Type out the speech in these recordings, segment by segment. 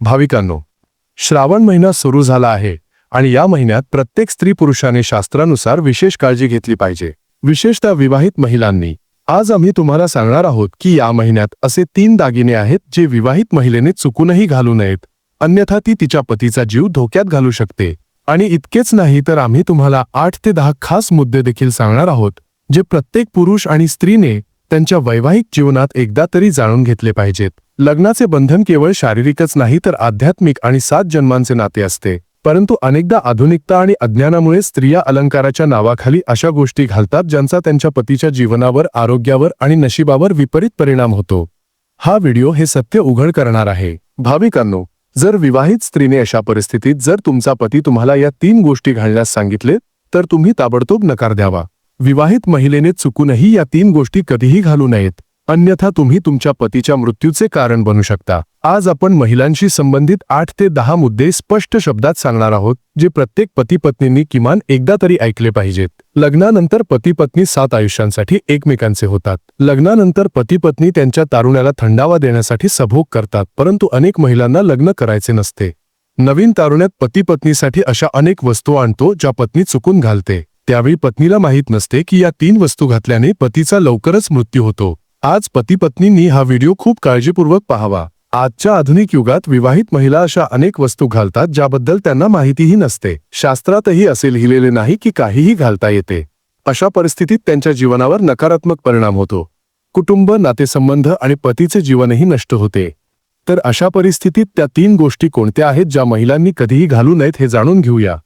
भाविकांनो श्रावण महिना सुरू झाला आहे आणि या महिन्यात प्रत्येक स्त्री पुरुषाने शास्त्रानुसार विशेष काळजी घेतली पाहिजे. विशेषतः विवाहित महिलांनी. आज आम्ही तुम्हाला सांगणार आहोत की या महिन्यात असे तीन दागिने आहेत जे विवाहित महिलेने चुकूनही घालू नयेत. अन्यथा ती तिच्या पतीचा जीव धोक्यात घालू शकते. आणि इतकेच नाही तर आम्ही तुम्हाला आठ ते दहा खास मुद्दे देखील सांगणार आहोत जे प्रत्येक पुरुष आणि स्त्रीने त्यांच्या वैवाहिक जीवनात एकदा तरी जाणून घेतले पाहिजेत. लग्नाचे बंधन केवळ शारीरिकच नाही तर आध्यात्मिक आणि सात जन्मांचे नाते असते. परंतु अनेकदा आधुनिकता आणि अज्ञानामुळे स्त्रिया अलंकाराच्या नावाखाली अशा गोष्टी घालतात ज्यांचा त्यांच्या पतीच्या जीवनावर आरोग्यावर आणि नशिबावर विपरीत परिणाम होतो. हा व्हिडिओ हे सत्य उघड करणार आहे. भाविकांनो जर विवाहित स्त्रीने अशा परिस्थितीत जर तुमचा पती तुम्हाला या तीन गोष्टी घालण्यास सांगितले तर तुम्ही ताबडतोब नकार द्यावा. विवाहित महिलेने चुकूनही या तीन गोष्टी कधीही घालू नयेत. अन्यथा तुम्ही तुमच्या पतीच्या मृत्यूचे कारण बनू शकता. आज आपण महिलांशी संबंधित आठ ते दहा मुद्दे स्पष्ट शब्दात सांगणार आहोत जे प्रत्येक पती पत्नींनी किमान एकदा तरी ऐकले पाहिजेत. लग्नानंतर पती पत्नी सात आयुष्यांसाठी एकमेकांचे होतात. लग्नानंतर पती पत्नी त्यांच्या तारुण्याला थंडावा देण्यासाठी सभोग करतात परंतु अनेक महिलांना लग्न करायचे नसते. नवीन तारुण्यात पती पत्नीसाठी अशा अनेक वस्तू आणतो ज्या पत्नी चुकून घालते. त्यावेळी पत्नीला माहीत नसते की या तीन वस्तू घातल्याने पतीचा लवकरच मृत्यू होतो. आज पती पत्नींनी हा व्हिडिओ खूप काळजीपूर्वक पाहावा. आजच्या आधुनिक युगात विवाहित महिला अशा अनेक वस्तू घालतात ज्याबद्दल त्यांना माहितीही नसते. शास्त्रातही असे लिहिलेले नाही की काहीही घालता येते. अशा परिस्थितीत त्यांच्या जीवनावर नकारात्मक परिणाम होतो. कुटुंब नातेसंबंध आणि पतीचे जीवनही नष्ट होते. तर अशा परिस्थितीत त्या तीन गोष्टी कोणत्या आहेत ज्या महिलांनी कधीही घालू नयेत हे जाणून घेऊया.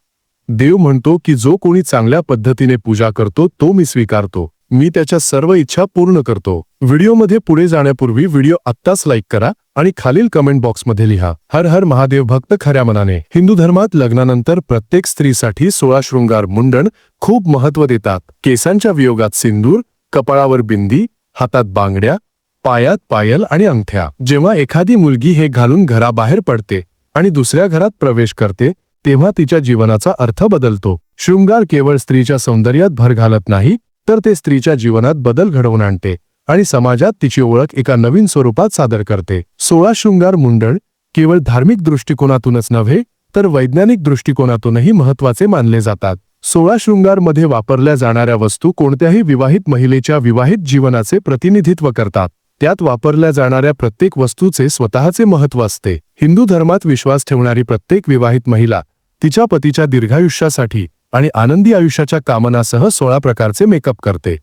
देव म्हणतो की जो कोणी चांगल्या पद्धतीने पूजा करतो तो मी स्वीकारतो. मी त्याच्या सर्व इच्छा पूर्ण करतो. व्हिडिओमध्ये पुढे जाण्यापूर्वी व्हिडिओ आत्ताच लाईक करा आणि खालील कमेंट बॉक्समध्ये लिहा हर हर महादेव भक्त खऱ्या मनाने. हिंदू धर्मात लग्नानंतर प्रत्येक स्त्रीसाठी सोळा शृंगार मुंडण खूप महत्त्व देतात. केसांच्या वियोगात सिंदूर कपाळावर बिंदी हातात बांगड्या पायात पायल आणि अंगठ्या. जेव्हा एखादी मुलगी हे घालून घराबाहेर पडते आणि दुसऱ्या घरात प्रवेश करते तेव्हा तिच्या जीवनाचा अर्थ बदलतो. शृंगार केवळ स्त्रीच्या सौंदर्यात भर घालत नाही तर ते स्त्रीच्या जीवनात बदल घडवून आणते आणि समाजात तिची ओळख एका नवीन स्वरूपात सादर करते. सोळा शृंगार मुंडण केवळ धार्मिक दृष्टिकोनातूनच नव्हे तर वैज्ञानिक दृष्टिकोनातूनही महत्त्वाचे मानले जातात. सोळा शृंगारमध्ये वापरल्या जाणाऱ्या वस्तू कोणत्याही विवाहित महिलेच्या विवाहित जीवनाचे प्रतिनिधित्व करतात. त्यात वापरल्या जाणाऱ्या प्रत्येक वस्तूचे स्वतःचे महत्त्व असते. हिंदू धर्मात विश्वास ठेवणारी प्रत्येक विवाहित महिला तिच्या पतीच्या दीर्घायुष्यासाठी आणि आनंदी आयुष्याच्या कामनासह सोळा प्रकारचे मेकअप करते.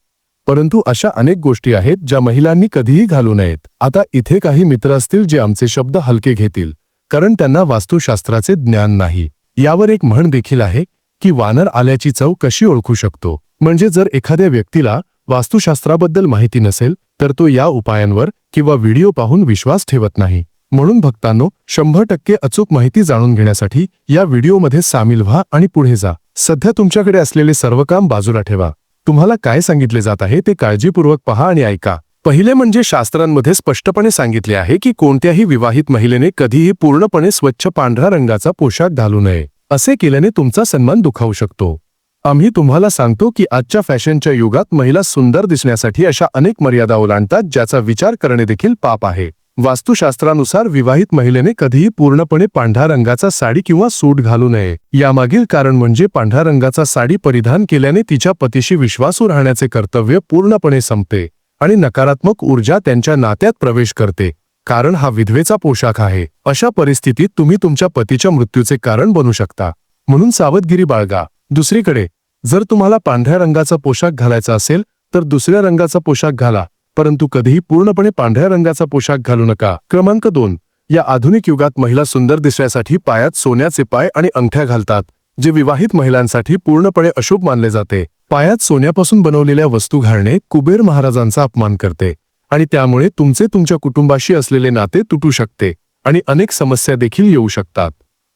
परंतु अशा अनेक गोष्टी आहेत ज्या महिलांनी कधीही घालू नयेत. आता इथे काही मित्र असतील जे आमचे शब्द हलके घेतील कारण त्यांना वास्तुशास्त्राचे ज्ञान नाही. यावर एक म्हण देखील आहे की वानर आल्याची चव कशी ओळखू शकतो? म्हणजे जर एखाद्या व्यक्तीला वास्तुशास्त्राबद्दल माहिती नसेल तर तो या उपायांवर किंवा व्हिडिओ पाहून विश्वास ठेवत नाही. म्हणून भक्तांनो शंभर टक्के अचूक माहिती जाणून घेण्यासाठी या व्हिडिओमध्ये सामील व्हा आणि पुढे जा. सध्या तुमच्याकडे असलेले सर्व काम बाजूला ठेवा. तुम्हाला काय सांगितले जात आहे ते काळजीपूर्वक पहा आणि ऐका. पहिले म्हणजे शास्त्रांमध्ये स्पष्टपणे सांगितले आहे की कोणत्याही विवाहित महिलेने कधीही पूर्णपणे स्वच्छ पांढऱ्या रंगाचा पोशाख घालू नये. असे केल्याने तुमचा सन्मान दुखावू शकतो. आम्ही तुम्हाला सांगतो की आजच्या फॅशनच्या युगात महिला सुंदर दिसण्यासाठी अशा अनेक मर्यादा ओलांडतात ज्याचा विचार करणे देखील पाप आहे. वास्तुशास्त्रानुसार विवाहित महिलेने कधीही पूर्णपणे पांढऱ्या रंगाचा साडी किंवा सूट घालू नये. यामागील कारण म्हणजे पांढऱ्या रंगाचा साडी परिधान केल्याने तिच्या पतीशी विश्वासू राहण्याचे कर्तव्य पूर्णपणे संपते आणि नकारात्मक ऊर्जा त्यांच्या नात्यात प्रवेश करते. कारण हा विधवेचा पोशाख आहे. अशा परिस्थितीत तुम्ही तुमच्या पतीच्या मृत्यूचे कारण बनू शकता. म्हणून सावधगिरी बाळगा. दुसरीकडे जर तुम्हाला पांढऱ्या रंगाचा पोशाख घालायचा असेल तर दुसऱ्या रंगाचा पोशाख घाला. परंतु कधीही पूर्णपणे पांढऱ्या रंगाचा पोशाख घालू नका. क्रमांक दोन. या आधुनिक युगात महिला सुंदर दिसण्यासाठी पायात सोन्याचे पाय आणि अंगठ्या घालतात जे विवाहित महिलांसाठी पूर्णपणे अशुभ मानले जाते. पायात सोन्यापासून बनवलेल्या वस्तू घालणे कुबेर महाराजांचा अपमान करते आणि त्यामुळे तुमचे तुमच्या कुटुंबाशी असलेले नाते तुटू शकते आणि अनेक समस्या देखील येऊ शकतात.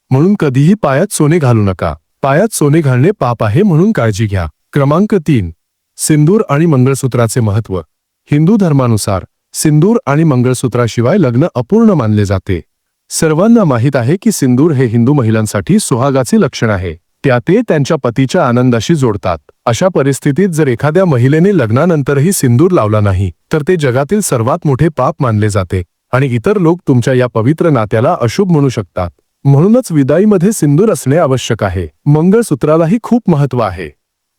म्हणून कधीही पायात सोने घालू नका. पायात सोने घालणे पाप आहे म्हणून काळजी घ्या. क्रमांक तीन. सिंदूर आणि मंगळसूत्राचे महत्त्व हिंदू धर्मानुसार सिंदूर आणि मंगळसूत्राशिवाय लग्न अपूर्ण मानले जाते. सर्वांना माहीत आहे की सिंदूर हे हिंदू महिलांसाठी सुहागाचे लक्षण आहे. त्या ते त्यांच्या पतीच्या आनंदाशी जोडतात. अशा परिस्थितीत जर एखाद्या महिलेने लग्नानंतरही सिंदूर लावला नाही तर ते जगातील सर्वात मोठे पाप मानले जाते आणि इतर लोक तुमच्या या पवित्र नात्याला अशुभ म्हणू शकतात. म्हणूनच विदाईमध्ये सिंदूर असणे आवश्यक आहे. मंगळसूत्रालाही खूप महत्त्व आहे.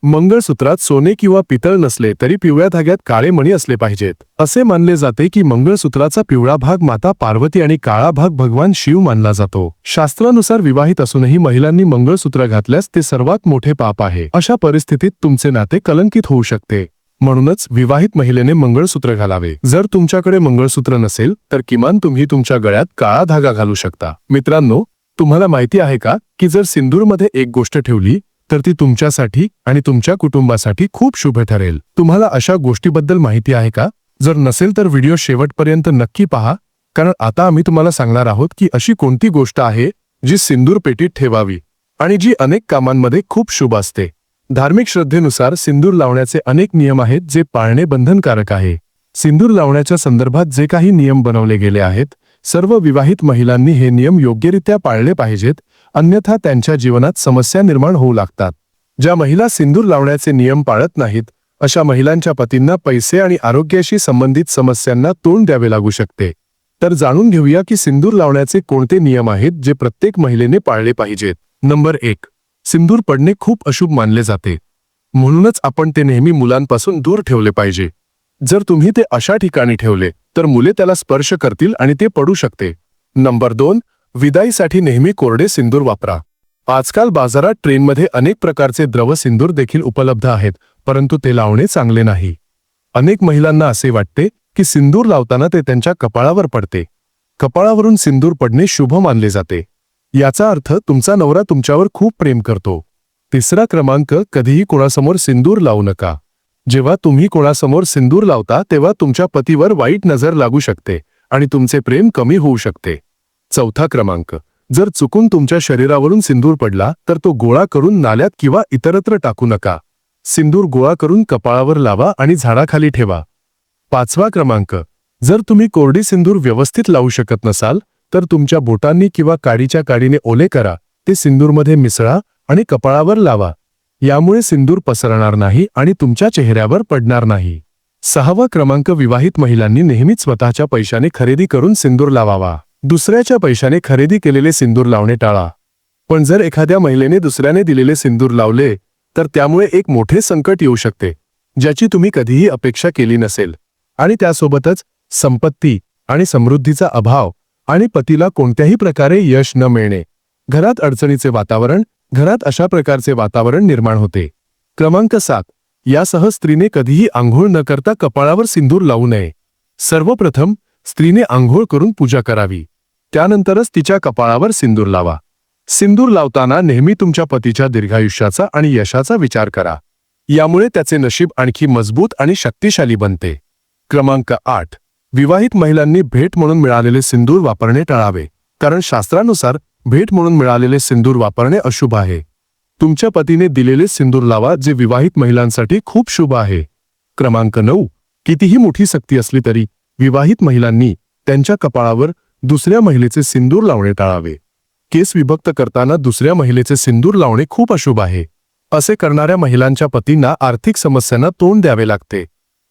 मंगळसूत्रात सोने किंवा पितळ नसले तरी पिवळ्या धाग्यात काळे मणी असले पाहिजेत. असे मानले जाते की मंगळसूत्राचा पिवळा भाग माता पार्वती आणि काळा भाग भगवान शिव मानला जातो. शास्त्रानुसार विवाहित असूनही महिलांनी मंगळसूत्र घातल्यास ते सर्वात मोठे पाप आहे. अशा परिस्थितीत तुमचे नाते कलंकित होऊ शकते. म्हणूनच विवाहित महिलेने मंगळसूत्र घालावे. जर तुमच्याकडे मंगळसूत्र नसेल तर किमान तुम्ही तुमच्या गळ्यात काळा धागा घालू शकता. मित्रांनो तुम्हाला माहिती आहे का की जर सिंदूरमध्ये एक गोष्ट ठेवली तर ती तुमच्यासाठी आणि तुमच्या कुटुंबासाठी खूप शुभ ठरेल. तुम्हाला अशा गोष्टीबद्दल माहिती आहे का? जर नसेल तर व्हिडिओ शेवटपर्यंत नक्की पहा. कारण आता आम्ही तुम्हाला सांगणार आहोत की अशी कोणती गोष्ट आहे जी सिंदूर पेटीत ठेवावी आणि जी अनेक कामांमध्ये खूप शुभ असते. धार्मिक श्रद्धेनुसार सिंदूर लावण्याचे अनेक नियम आहेत जे पाळणे बंधनकारक आहे. सिंदूर लावण्याच्या संदर्भात जे काही नियम बनवले गेले आहेत सर्व विवाहित महिलांनी हे नियम योग्यरित्या पाळले पाहिजेत अन्यथा त्यांच्या जीवनात समस्या निर्माण होऊ लागतात. ज्या महिला सिंदूर लावण्याचे नियम पाळत नाहीत अशा महिलांच्या पतींना पैसे आणि आरोग्याशी संबंधित समस्यांना तोंड द्यावे लागू शकते. तर जाणून घेऊया की सिंदूर लावण्याचे कोणते नियम आहेत जे प्रत्येक महिलेने पाळले पाहिजेत. नंबर एक. सिंदूर पडणे खूप अशुभ मानले जाते. म्हणूनच आपण ते नेहमी मुलांपासून दूर ठेवले पाहिजे. जर तुम्ही ते अशा ठिकाणी ठेवले तर मुले त्याला स्पर्श करतील आणि ते पडू शकते. नंबर दोन. विदाईसाठी नेहमी कोरडे सिंदूर वापरा. आजकाल बाजारात ट्रेनमध्ये अनेक प्रकारचे द्रव सिंदूर देखील उपलब्ध आहेत परंतु ते लावणे चांगले नाही. अनेक महिलांना असे वाटते की सिंदूर लावताना ते त्यांच्या कपाळावर पडते. कपाळावरून सिंदूर पडणे शुभ मानले जाते. याचा अर्थ तुमचा नवरा तुमच्यावर खूप प्रेम करतो. तिसरा क्रमांक कधीही कोणासमोर सिंदूर लावू नका. जेव्हा तुम्ही कोणासमोर सिंदूर लावता तेव्हा तुमच्या पतीवर वाईट नजर लागू शकते आणि तुमचे प्रेम कमी होऊ शकते. चौथा क्रमांक. जर चुकून तुमच्या शरीरावरून सिंदूर पडला तर तो गोळा करून नाल्यात किंवा इतरत्र टाकू नका. सिंदूर गोळा करून कपाळावर लावा आणि झाडाखाली ठेवा. पाचवा क्रमांक. जर तुम्ही कोरडी सिंदूर व्यवस्थित लावू शकत नसाल तर तुमच्या बोटांनी किंवा काडीच्या काडीने ओले करा ते सिंदूरमध्ये मिसळा आणि कपाळावर लावा. यामुळे सिंदूर पसरणार नाही आणि तुमच्या चेहऱ्यावर पडणार नाही. सहावा क्रमांक विवाहित महिलांनी नेहमीच स्वतःच्या पैशाने खरेदी करून सिंदूर लावावा. दुसऱ्याच्या पैशाने खरेदी केलेले सिंदूर लावणे टाळा. पण जर एखाद्या महिलेने दुसऱ्याने दिलेले सिंदूर लावले तर त्यामुळे एक मोठे संकट येऊ शकते ज्याची तुम्ही कधीही अपेक्षा केली नसेल. आणि त्यासोबतच संपत्ती आणि समृद्धीचा अभाव आणि पतीला कोणत्याही प्रकारे यश न मिळणे. घरात अडचणीचे वातावरण घरात अशा प्रकारचे वातावरण निर्माण होते. क्रमांक सात. यासह स्त्रीने कधीही आंघोळ न करता कपाळावर सिंदूर लावू नये. सर्वप्रथम स्त्रीने आंघोळ करून पूजा करावी. त्यानंतरच तिच्या कपाळावर सिंदूर लावा. सिंदूर लावताना नेहमी तुमच्या पतीच्या दीर्घायुष्याचा आणि यशाचा विचार करा. यामुळे त्याचे नशीब आणखी मजबूत आणि शक्तिशाली बनते. क्रमांक आठ. विवाहित महिलांनी भेट म्हणून मिळालेले सिंदूर वापरणे टाळावे. कारण शास्त्रानुसार भेट म्हणून मिळालेले सिंदूर वापरणे अशुभ आहे. तुमच्या पतीने दिलेले सिंदूर लावा जे विवाहित महिलांसाठी खूप शुभ आहे. क्रमांक नऊ. कितीही मोठी सक्ती असली तरी विवाहित महिलांनी त्यांच्या कपाळावर दुसऱ्या महिलेचे सिंदूर लावणे टाळावे. केस विभक्त करताना दुसऱ्या महिलेचे सिंदूर लावणे खूप अशुभ आहे. असे करणाऱ्या महिलांच्या पतींना आर्थिक समस्यांना तोंड द्यावे लागते.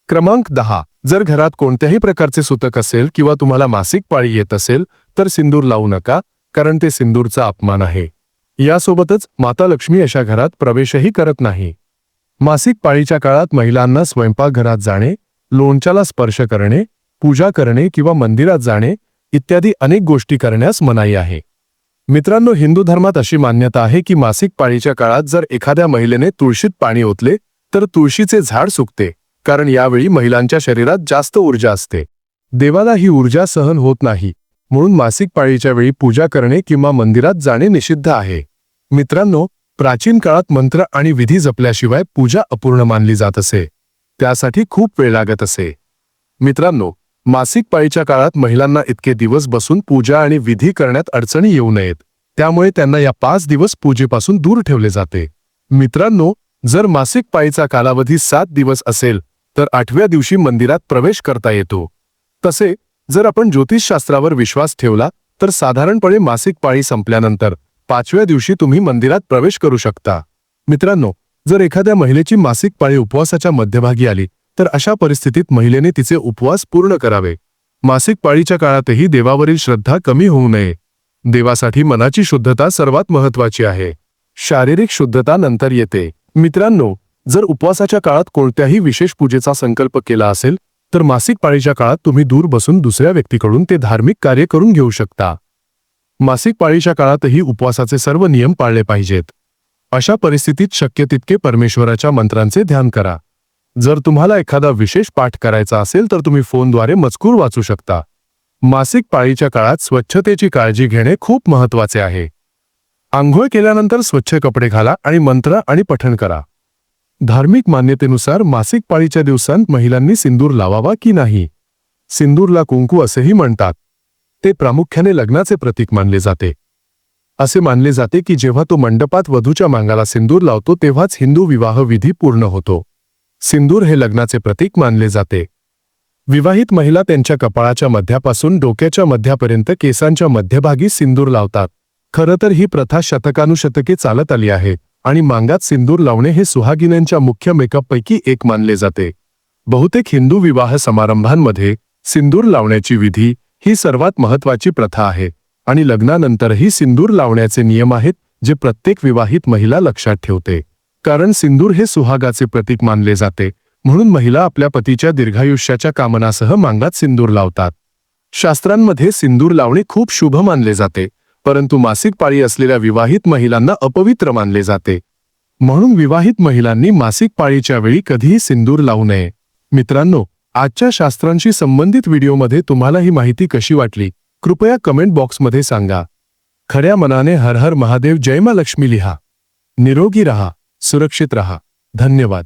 क्रमांक दहा. जर घरात कोणत्याही प्रकारचे सुतक असेल किंवा तुम्हाला मासिक पाळी येत असेल तर सिंदूर लावू नका कारण ते सिंदूरचा अपमान आहे. यासोबतच माता लक्ष्मी अशा घरात प्रवेशही करत नाही. मासिक पाळीच्या काळात महिलांना स्वयंपाकघरात जाणे लोणच्याला स्पर्श करणे पूजा करणे किंवा मंदिरात जाणे इत्यादी अनेक गोष्टी करण्यास मनाई आहे. मित्रांनो हिंदू धर्मात अशी मान्यता आहे की मासिक पाळीच्या काळात जर एखाद्या महिलेने तुळशीत पाणी ओतले तर तुळशीचे झाड सुकते कारण यावेळी महिलांच्या शरीरात जास्त ऊर्जा असते. देवाला ही ऊर्जा सहन होत नाही. म्हणून मासिक पाळीच्या वेळी पूजा करणे किंवा मंदिरात जाणे निषिद्ध आहे. मित्रांनो प्राचीन काळात मंत्र आणि विधी जपल्याशिवाय पूजा अपूर्ण मानली जात असे. त्यासाठी खूप वेळ लागत असे. मित्रांनो मासिक पाळीच्या काळात महिलांना इतके दिवस बसून पूजा आणि विधी करण्यात अडचणी येऊ नयेत. त्यामुळे त्यांना या पाच दिवस पूजेपासून दूर ठेवले जाते. मित्रांनो जर मासिक पाळीचा कालावधी सात दिवस असेल तर आठव्या दिवशी मंदिरात प्रवेश करता येतो. तसे जर आपण ज्योतिषशास्त्रावर विश्वास ठेवला तर साधारणपणे मासिक पाळी संपल्यानंतर पाचव्या दिवशी तुम्ही मंदिरात प्रवेश करू शकता. मित्रांनो जर एखाद्या महिलेची मासिक पाळी उपवासाच्या मध्यभागी आली तर अशा परिस्थितीत महिलेने तिचे उपवास पूर्ण करावे. मासिक पाळीच्या काळातही देवावरील श्रद्धा कमी होऊ नये. देवासाठी मनाची शुद्धता सर्वात महत्वाची आहे. शारीरिक शुद्धता नंतर येते. मित्रांनो जर उपवासाच्या काळात कोणत्याही विशेष पूजेचा संकल्प केला असेल तर मासिक पाळीच्या काळात तुम्ही दूर बसून दुसऱ्या व्यक्तीकडून ते धार्मिक कार्य करून घेऊ शकता. मासिक पाळीच्या काळातही उपवासाचे सर्व नियम पाळले पाहिजेत. अशा परिस्थितीत शक्य तितके परमेश्वराच्या मंत्रांचे ध्यान करा. जर तुम्हाला एखादा विशेष पाठ करायचा असेल तर तुम्ही फोनद्वारे मजकूर वाचू शकता. मासिक पाळीच्या काळात स्वच्छतेची काळजी घेणे खूप महत्त्वाचे आहे. आंघोळ केल्यानंतर स्वच्छ कपडे घाला आणि मंत्र आणि पठण करा. धार्मिक मान्यतेनुसार मासिक पाळीच्या दिवसांत महिलांनी सिंदूर लावावा की नाही? सिंदूरला कुंकू असेही म्हणतात. ते प्रामुख्याने लग्नाचे प्रतीक मानले जाते. असे मानले जाते की जेव्हा तो मंडपात वधूच्या मांगाला सिंदूर लावतो तेव्हाच हिंदू विवाह विधी पूर्ण होतो. सिंदूर हे लग्नाचे प्रतीक मानले जाते. विवाहित महिला त्यांच्या कपाळाच्या मध्यापासून डोक्याच्या मध्यापर्यंत केसांच्या मध्यभागी सिंदूर लावतात. खरं तर ही प्रथा शतकानुशतके चालत आली आहे आणि मांगात सिंदूर लावणे हे सुहागिन्यांच्या मुख्य मेकअपपैकी एक मानले जाते. बहुतेक हिंदू विवाह समारंभांमध्ये सिंदूर लावण्याची विधी ही सर्वात महत्वाची प्रथा आहे आणि लग्नानंतरही सिंदूर लावण्याचे नियम आहेत जे प्रत्येक विवाहित महिला लक्षात ठेवते. कारण सिंदूर हे सुहागाचे प्रतीक मानले जाते म्हणून महिला आपल्या पतीच्या दीर्घायुष्याच्या कामनासह मांगात सिंदूर लावतात. शास्त्रांमध्ये सिंदूर लावणे खूप शुभ मानले जाते परंतु मासिक पाळी असलेल्या विवाहित महिलांना अपवित्र मानले जाते. म्हणून विवाहित महिलांनी मासिक पाळीच्या वेळी कधीही सिंदूर लावू नये. मित्रांनो आजच्या शास्त्रांशी संबंधित व्हिडिओमध्ये तुम्हाला ही माहिती कशी वाटली कृपया कमेंट बॉक्समध्ये सांगा. खऱ्या मनाने हर हर महादेव जयमा लक्ष्मी लिहा. निरोगी रहा. सुरक्षित रहा. धन्यवाद.